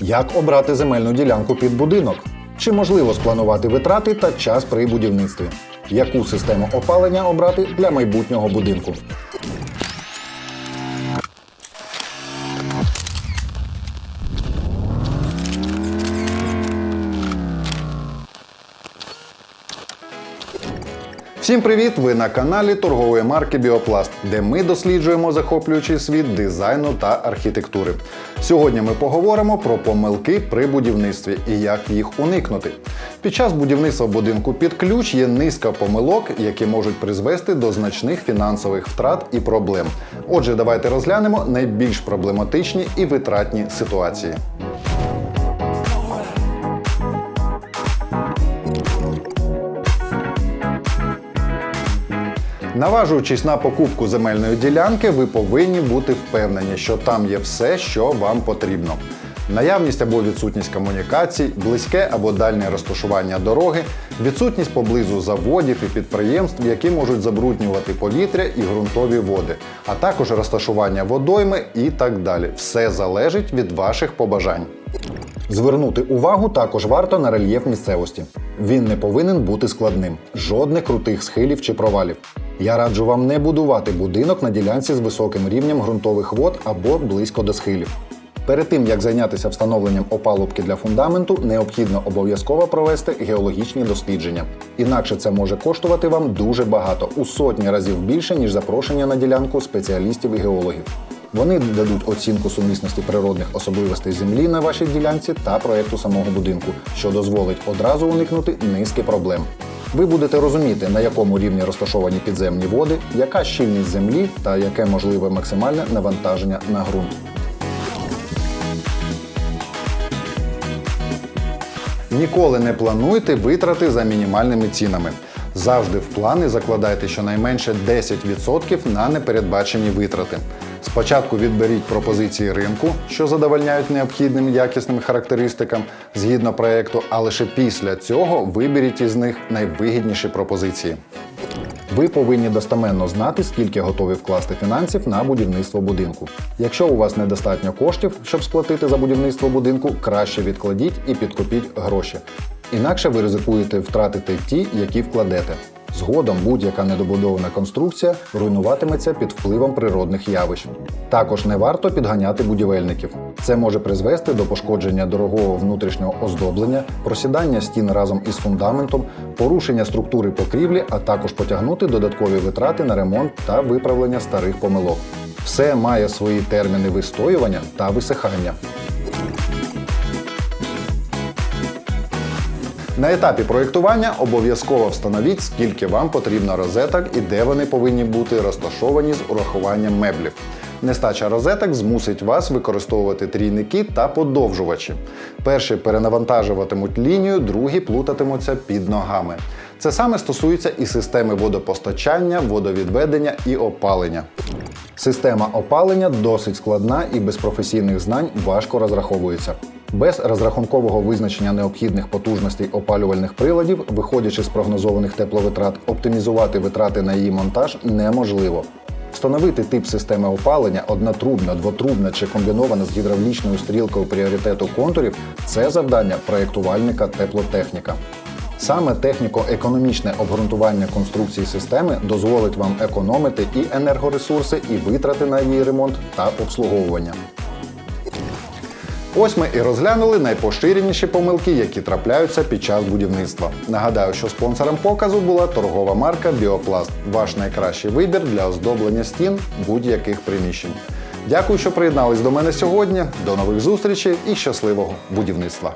Як обрати земельну ділянку під будинок? Чи можливо спланувати витрати та час при будівництві? Яку систему опалення обрати для майбутнього будинку? Всім привіт! Ви на каналі торгової марки Біопласт, де ми досліджуємо захоплюючий світ дизайну та архітектури. Сьогодні ми поговоримо про помилки при будівництві і як їх уникнути. Під час будівництва будинку під ключ є низка помилок, які можуть призвести до значних фінансових втрат і проблем. Отже, давайте розглянемо найбільш проблематичні і витратні ситуації. Наважуючись на покупку земельної ділянки, ви повинні бути впевнені, що там є все, що вам потрібно. Наявність або відсутність комунікацій, близьке або дальнє розташування дороги, відсутність поблизу заводів і підприємств, які можуть забруднювати повітря і ґрунтові води, а також розташування водойми і так далі. Все залежить від ваших побажань. Звернути увагу також варто на рельєф місцевості. Він не повинен бути складним, жодних крутих схилів чи провалів. Я раджу вам не будувати будинок на ділянці з високим рівнем ґрунтових вод або близько до схилів. Перед тим як зайнятися встановленням опалубки для фундаменту, необхідно обов'язково провести геологічні дослідження. Інакше це може коштувати вам дуже багато, у сотні разів більше, ніж запрошення на ділянку спеціалістів і геологів. Вони дадуть оцінку сумісності природних особливостей землі на вашій ділянці та проєкту самого будинку, що дозволить одразу уникнути низки проблем. Ви будете розуміти, на якому рівні розташовані підземні води, яка щільність землі та яке можливе максимальне навантаження на ґрунт. Ніколи не плануйте витрати за мінімальними цінами. Завжди в плани закладайте щонайменше 10% на непередбачені витрати. Спочатку відберіть пропозиції ринку, що задовольняють необхідним якісним характеристикам згідно проєкту, а лише після цього виберіть із них найвигідніші пропозиції. Ви повинні достеменно знати, скільки готові вкласти фінансів на будівництво будинку. Якщо у вас недостатньо коштів, щоб сплатити за будівництво будинку, краще відкладіть і підкопіть гроші. Інакше ви ризикуєте втратити ті, які вкладете. Згодом будь-яка недобудована конструкція руйнуватиметься під впливом природних явищ. Також не варто підганяти будівельників. Це може призвести до пошкодження дорогого внутрішнього оздоблення, просідання стін разом із фундаментом, порушення структури покрівлі, а також потягнути додаткові витрати на ремонт та виправлення старих помилок. Все має свої терміни вистоювання та висихання. На етапі проєктування обов'язково встановіть, скільки вам потрібно розеток і де вони повинні бути розташовані з урахуванням меблів. Нестача розеток змусить вас використовувати трійники та подовжувачі. Перші перенавантажуватимуть лінію, другі плутатимуться під ногами. Це саме стосується і системи водопостачання, водовідведення і опалення. Система опалення досить складна і без професійних знань важко розраховується. Без розрахункового визначення необхідних потужностей опалювальних приладів, виходячи з прогнозованих тепловитрат, оптимізувати витрати на її монтаж неможливо. Встановити тип системи опалення однотрубна, двотрубна чи комбінована з гідравлічною стрілкою пріоритету контурів це завдання проєктувальника теплотехніка. Саме техніко-економічне обґрунтування конструкції системи дозволить вам економити і енергоресурси, і витрати на її ремонт та обслуговування. Ось ми і розглянули найпоширеніші помилки, які трапляються під час будівництва. Нагадаю, що спонсором показу була торгова марка Біопласт, ваш найкращий вибір для оздоблення стін будь-яких приміщень. Дякую, що приєднались до мене сьогодні. До нових зустрічей і щасливого будівництва!